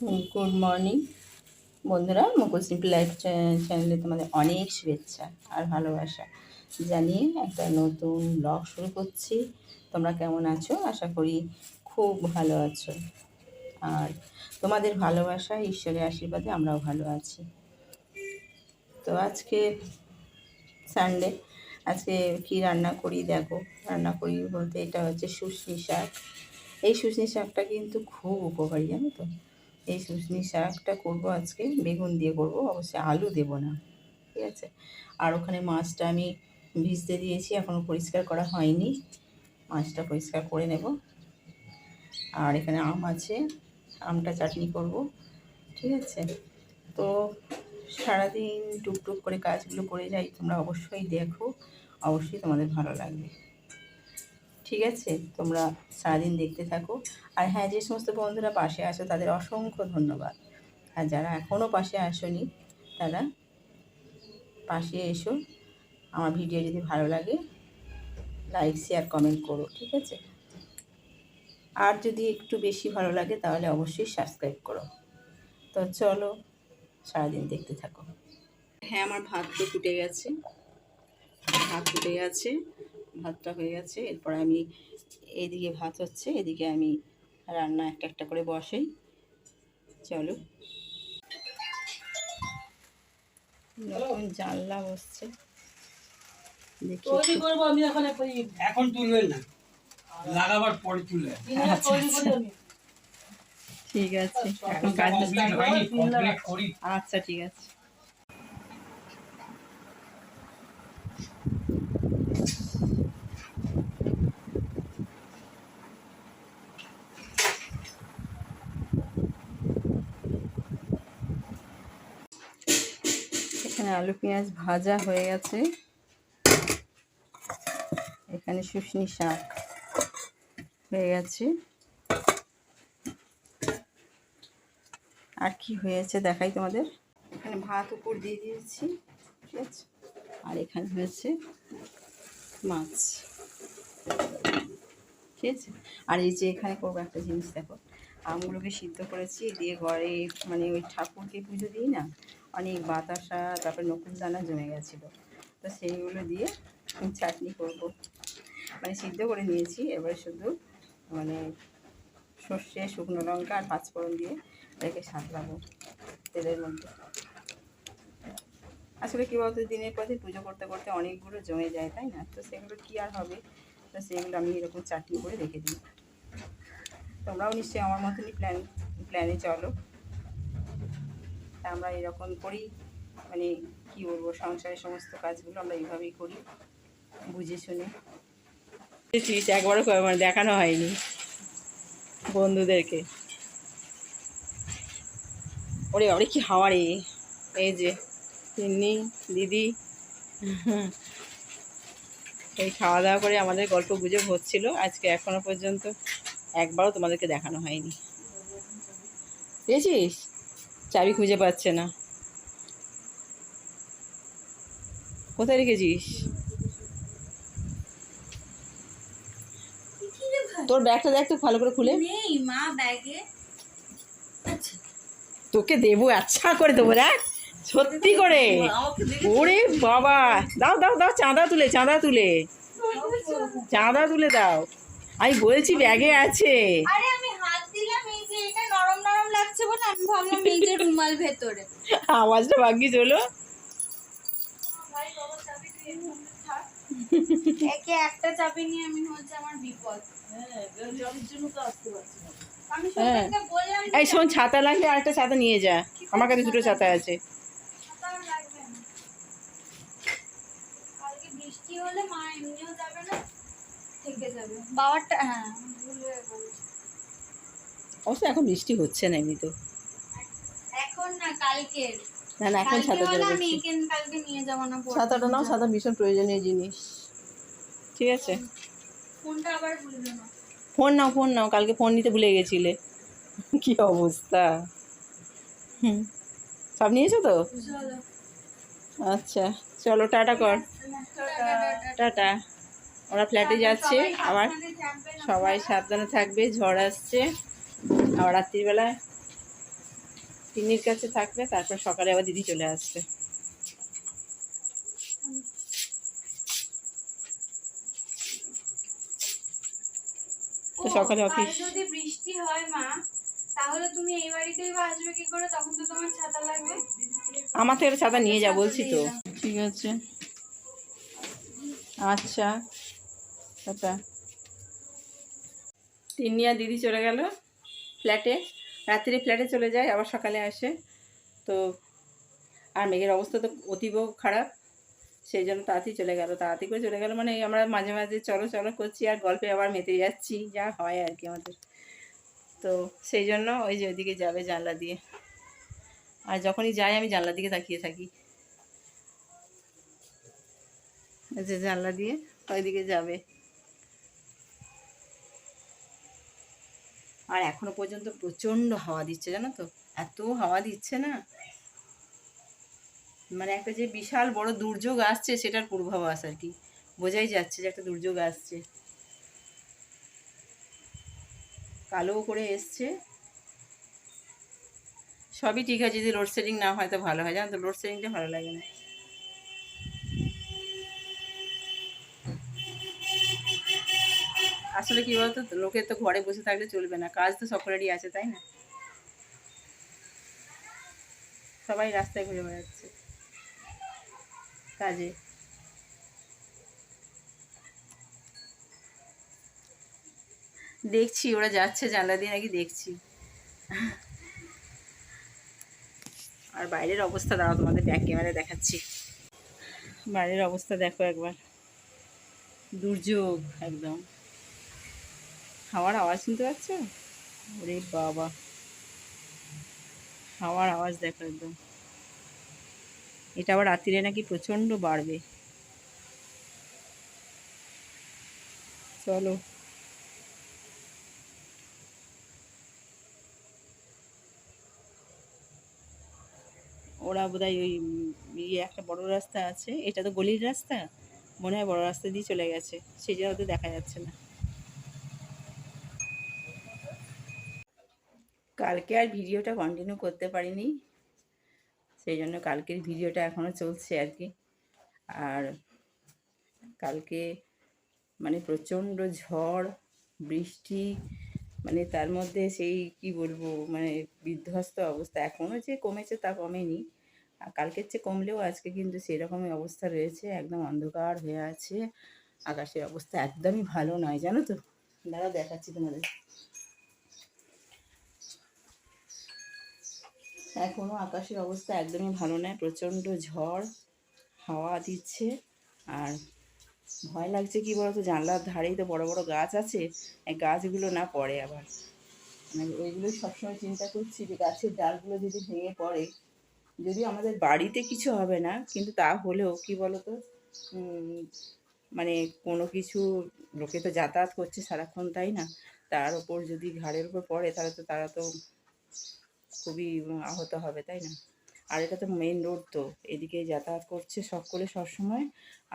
Good morning বন্ধুরা, মুকুল simple life চ্যানেলে তোমাদের অনেক শুভেচ্ছা আর ভালোবাসা জানিয়ে একটা নতুন ব্লগ শুরু করছি। তোমরা কেমন আছো? আশা করি খুব ভালো আছো। আর তোমাদের ভালোবাসা, ঈশ্বরের আশীর্বাদে আমরাও ভালো আছি। তো আজকে সানডে আজকে কি রান্না করি দেখো। রান্না করি বলতে এটা হচ্ছে শুশনি শাক। এই শুশনি শাকটা কিন্তু খুব উপকারী, জানো তো? এই শুশনি শাকটা করব আজকে। বেগুন দিয়ে করব, অবশ্যই আলু দেব না, ঠিক আছে? আর ওখানে মাছটা আমি ভিজতে দিয়েছি এখনও পরিষ্কার করা হয়নি। মাছটা পরিষ্কার করে নেব। আর এখানে আম আছে, আমটা চাটনি করব, ঠিক আছে? তো সারাদিন টুকটুক করে কাজগুলো করে যাই, তোমরা অবশ্যই দেখো, অবশ্যই তোমাদের ভালো লাগবে। ঠিক আছে? তোমরা সারাদিন দেখতে থাকো। আর হ্যাঁ যে সমস্ত বন্ধুরা পাশে আসো তাদের অসংখ্য ধন্যবাদ। আর যারা এখনও পাশে আসোনি, তারা পাশে এসো। আমার ভিডিও যদি ভালো লাগে, লাইক, শেয়ার, কমেন্ট করো, ঠিক আছে? আর যদি একটু বেশি ভালো লাগে, তাহলে অবশ্যই সাবস্ক্রাইব করো। তো চলো, সারাদিন দেখতে থাকো। হ্যাঁ আমার ভাত তো ফুটে গেছে। ভাত ফুটে গেছে। ভাতটা হয়ে গেছে। এরপর আমি এদিকে ভাত হচ্ছে এদিকে আমি রান্না একটা একটা করে বসেই। চলো। নতুন জানলা বসছে। দেখি তৈরি করব আমি এখন এখন তুলবেন না। লাগাবার পরে করি আমি। ঠিক আছে। করি। আচ্ছা ঠিক আছে। এখানে আলু পেঁয়াজ ভাজা হয়ে গেছে। এখানে শুশনি শাক হয়ে গেছে। আর কি হয়েছে দেখাই তোমাদের। এখানে ভাত উপর দিয়ে দিয়েছি, ঠিক আছে? আর এখানে হয়েছে মাছ, ঠিক আছে? আর এই যে এখানে করব একটা জিনিস দেখো। আমগুলোকে সিদ্ধ করেছি, দিয়ে ঘরে মানে ওই ঠাকুরকে পুজো দিই না অনেক বাতাসা, তারপর দানা জমে গেছিল। তো সেইগুলো দিয়ে চাটনি করব। মানে সিদ্ধ করে নিয়েছি, এবার শুধু মানে সর্ষে, শুকনো লঙ্কা আর পাঁচফোড়ন দিয়ে এটাকে সাঁতলাবো তেলের মধ্যে। আসলে কী বলতো, দিনের পর দিন পুজো করতে করতে অনেকগুলো জমে যায়, তাই না? তো সেগুলো কী আর হবে? তো সেগুলো আমি এরকম চাটনি করে রেখে দিই। তোমরাও নিশ্চয়ই আমার মতনই প্ল্যান প্ল্যানে চলো। তা আমরা এরকম করি মানে কী বলব, সংসারের সমস্ত কাজগুলো আমরা এইভাবেই করি, বুঝে শুনে। একবারও মানে দেখানো হয়নি বন্ধুদেরকে। ওরে বাবারে কি হাওয়া রে। এই যে, তিন্নি, দিদি। এই খাওয়া দাওয়া করে আমাদের গল্প গুজব হচ্ছিল, আজকে এখনও পর্যন্ত একবারও তোমাদেরকে দেখানো হয়নি। পেয়েছিস? চাবি খুঁজে পাচ্ছে না। কোথায় রেখেছিস? তোর ব্যাগটা দেখ তো ভালো করে খুলে। নেই মা ব্যাগে। তোকে দেবো আচ্ছা করে দেবো দেখ। সত্যি করে। ওরে বাবা। দাও দাও দাও চাঁদা তুলে চাঁদা তুলে। চাঁদা তুলে দাও। আমি বলছি ব্যাগে আছে আরে আমি হাত দিলাম এই যে এটা নরম লাগছে বলে আমি ভাবলাম এই যে রুমাল ভেতরে। আওয়াজটা ভাগ্যিস হলো। একে একটা চাবি নিয়ে আমি হচ্ছে আমার বিপদ। হ্যাঁ জলের জন্য তো আসতে পারছি না। আমি হ্যাঁ। সবাইকে বললাম এই শোন ছাতা লাগলে আরেকটা ছাতা নিয়ে যা। আমার কাছে দুটো ছাতা আছে। ছাতা আর লাগবে না। কালকে বৃষ্টি হলে মা এমনিও যাবে না থেকে যাবে। বাবারটা হ্যাঁ ভুলে। অবশ্য এখন বৃষ্টি হচ্ছে না এমনি তো এখন না না না এখন কালকে ছাতা হলে চলে আমি বলছি এখান কালকে নিয়ে যাব না ছাতাটা নাও ছাতা ভীষণ প্রয়োজনীয় জিনিস। ঠিক আছে? ফোনটা আবার না। ফোন নাও ফোন নাও কালকে ফোন নিতে ভুলে গেছিলে। কি অবস্থা? হুম। সব নিয়েছো তো? আচ্ছা চলো টাটা কর। টাটা। ওরা ফ্ল্যাটে যাচ্ছে আবার সবাই সাবধানে থাকবে ঝড় আসছে। আবার রাত্রিবেলায় তিন্নির কাছে থাকবে তারপর সকালে আবার দিদি চলে আসবে। তো সকালে অফিস যদি বৃষ্টি হয় মা তাহলে তুমি এই বাড়িতেই বা আসবে কি করে? তখন তো তোমার ছাতা লাগবে। আমার থেকে ছাতা নিয়ে যা বলছি তো। ঠিক আছে। আচ্ছা আচ্ছা আর দিদি চলে গেল। ফ্ল্যাটে, রাত্রে ফ্ল্যাটে চলে যায়, আবার সকালে আসে। তো আর মেঘের অবস্থা তো অতীব খারাপ, সেই জন্য তাড়াতাড়ি চলে গেল, তাড়াতাড়ি করে চলে গেল মানে আমরা মাঝে মাঝে চলো চলো করছি আর গল্পে আবার মেতে যাচ্ছি, যা হয় আর কি আমাদের। তো সেই জন্য ওই যে ওইদিকে যাবে জানলা দিয়ে। আর যখনই যাই আমি জানলার দিকে তাকিয়ে থাকি। যে জানলা দিয়ে ওইদিকে যাবে। আর এখনও পর্যন্ত প্রচণ্ড হাওয়া দিচ্ছে, জানো তো? এত হাওয়া দিচ্ছে না। মানে একটা যে বিশাল বড় দুর্যোগ আসছে, সেটার পূর্বাভাস আর কি। বোঝাই যাচ্ছে যে একটা দুর্যোগ আসছে। কালো করে এসছে। সবই ঠিক আছে, যদি লোডশেডিং না হয় তো ভালো হয়, জানো তো? লোডশেডিংটা ভালো লাগে না। আসলে কি বলতো লোকের তো ঘরে বসে থাকলে চলবে না, কাজ তো সকলেরই আছে, তাই না? সবাই রাস্তায় ঘুরে বেড়াচ্ছে কাজে। দেখছি, ওরা যাচ্ছে জানলা দিয়ে নাকি দেখছি। আর বাইরের অবস্থা, দাঁড়াও তোমাদের ব্যাক ক্যামেরা দেখাচ্ছি। বাইরের অবস্থা দেখো একবার। দুর্যোগ, একদম। হাওয়ার আওয়াজ শুনতে পাচ্ছ? ওরে বাবা। হাওয়ার আওয়াজ দেখো একদম। এটা আবার রাত্রিরে নাকি প্রচণ্ড বাড়বে। চলো। ওরা বোধহয় ওই ইয়ে একটা বড় রাস্তা আছে। এটা তো গলির রাস্তা? মনে হয় বড় রাস্তা দিয়ে চলে গেছে। সেই জন্য দেখা যাচ্ছে না। কালকে আর ভিডিওটা কন্টিনিউ করতে পারিনি। সেই জন্য কালকের ভিডিওটা এখনও চলছে আর কি। আর কালকে মানে প্রচণ্ড ঝড়, বৃষ্টি মানে তার মধ্যে সেই কি বলব মানে বিধ্বস্ত অবস্থা। এখনও যে কমেছে তা কমেনি। আর কালকের চেয়ে কমলেও আজকে কিন্তু সেরকমই অবস্থা রয়েছে, একদম অন্ধকার হয়ে আছে। আকাশের অবস্থা একদমই ভালো নয়, জানো তো? দাঁড়া দেখাচ্ছি তোমাদের। এখনও আকাশের অবস্থা একদমই ভালো নয়, প্রচণ্ড ঝড়, হাওয়া দিচ্ছে। আর ভয় লাগছে কি বলতো, জানলার ধারেই তো বড় বড় গাছ আছে গাছগুলো না পড়ে আবার। মানে ওইগুলো সবসময় চিন্তা করছি যে গাছের ডালগুলো যদি ভেঙে পড়ে, যদি আমাদের বাড়িতে কিছু হবে না, কিন্তু তা হলেও কি বলতো মানে কোনো কিছু, লোকে তো যাতায়াত করছে সারাক্ষণ, তাই না? তার ওপর যদি ঘাড়ের উপর পড়ে, তাহলে তো তারা তো খুবই আহত হবে, তাই না? আর এটা তো মেন রোড তো, এদিকে যাতায়াত করছে সকলে সবসময়,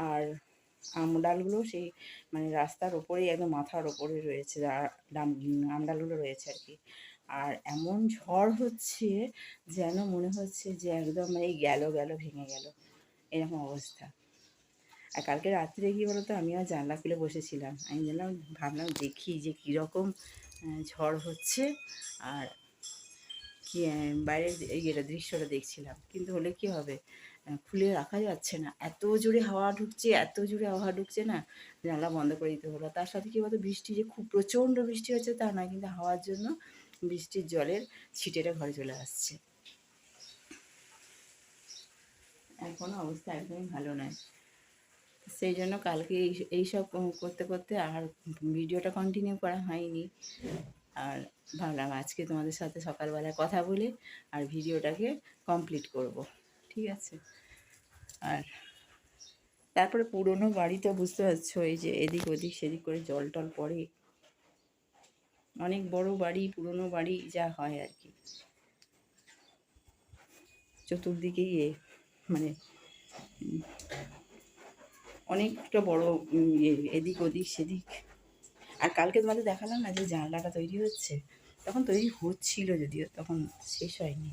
আর আমডালগুলো সেই মানে রাস্তার ওপরেই, একদম মাথার ওপরে রয়েছে আমডালগুলো রয়েছে আর কি। আর এমন ঝড় হচ্ছে যেন মনে হচ্ছে যে একদম এই গেল গেল, ভেঙে গেল, এরকম অবস্থা। আর কালকে রাত্রে কি বলতো, আমি আর জানলা খুলে বসেছিলাম, আমি জানলাম ভাবলাম দেখি যে কীরকম ঝড় হচ্ছে, আর বাইরের এটা দৃশ্যটা দেখছিলাম। কিন্তু হলে কি হবে? খুলে রাখা যাচ্ছে না। এত জোরে হাওয়া ঢুকছে, এত জোরে হাওয়া ঢুকছে না, জানলা বন্ধ করে দিতে হলো। তার সাথে কি বলতো, বৃষ্টি যে খুব প্রচণ্ড বৃষ্টি হচ্ছে তা না কিন্তু হাওয়ার জন্য বৃষ্টির জলের ছিটেটা ঘরে চলে আসছে। এখনও অবস্থা একদমই ভালো নয়। সেই জন্য কালকে এই, এইসব করতে করতে আর ভিডিওটা কন্টিনিউ করা হয়নি। আর ভাবলাম আজকে তোমাদের সাথে সকালবেলায় কথা বলে আর ভিডিওটাকে কমপ্লিট করব। ঠিক আছে? আর তারপরে পুরনো বাড়িটা বুঝতে পারছ এই যে এদিক ওদিক সেদিক করে জল টল পড়ে। অনেক বড় বাড়ি পুরনো বাড়ি যা হয় আর কি। চতুর্দিকেই এ মানে অনেকটা বড় ইয়ে, এদিক ওদিক সেদিক আর কালকে তোমাদের দেখালাম না যে জানলাটা তৈরি হচ্ছে? তখন তৈরি হচ্ছিল যদিও, তখন শেষ হয়নি।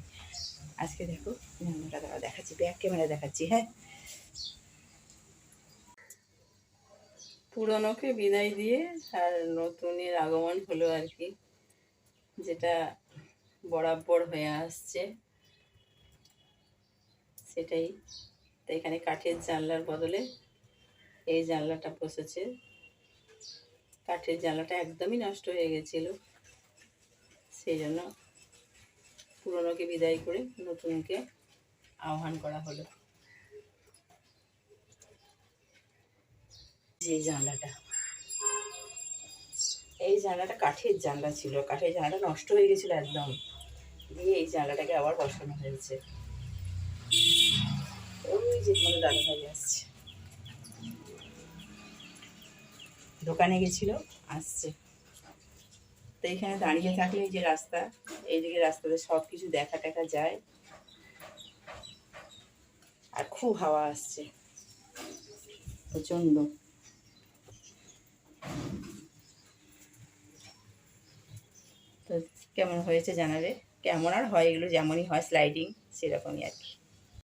আজকে দেখো জানলাটা দাঁড়া দেখাচ্ছি, ব্যাক ক্যামেরা দেখাচ্ছি হ্যাঁ? পুরনোকে বিদায় দিয়ে আর নতুনের আগমন হলো আর কি, যেটা বরাবর হয়ে আসছে। সেটাই। তো এখানে কাঠের জানলার বদলে এই জানলাটা বসেছে। কাঠের জানলাটা একদমই নষ্ট হয়ে গেছিল। সেই জন্য পুরনোকে বিদায় করে নতুনকে আহ্বান করা হলো। যে জানলাটা এই জানলাটা কাঠের জানলা ছিল। কাঠের জানলাটা নষ্ট হয়ে গেছিল একদম। দিয়ে এই জানলাটাকে আবার বসানো হয়েছে। ওই যে তোমাদের দাদা ভাই আসছে। দোকানে গেছিল, আসছে। তো এখানে দাঁড়িয়ে থাকলে যে রাস্তা, এইদিকে রাস্তাতে সব কিছু দেখা টেখা যায়। আর খুব হাওয়া আসছে, প্রচণ্ড। তো কেমন হয়েছে জানাবে? কেমন আর হয় এগুলো, যেমনই হয় স্লাইডিং সেরকমই আর কি।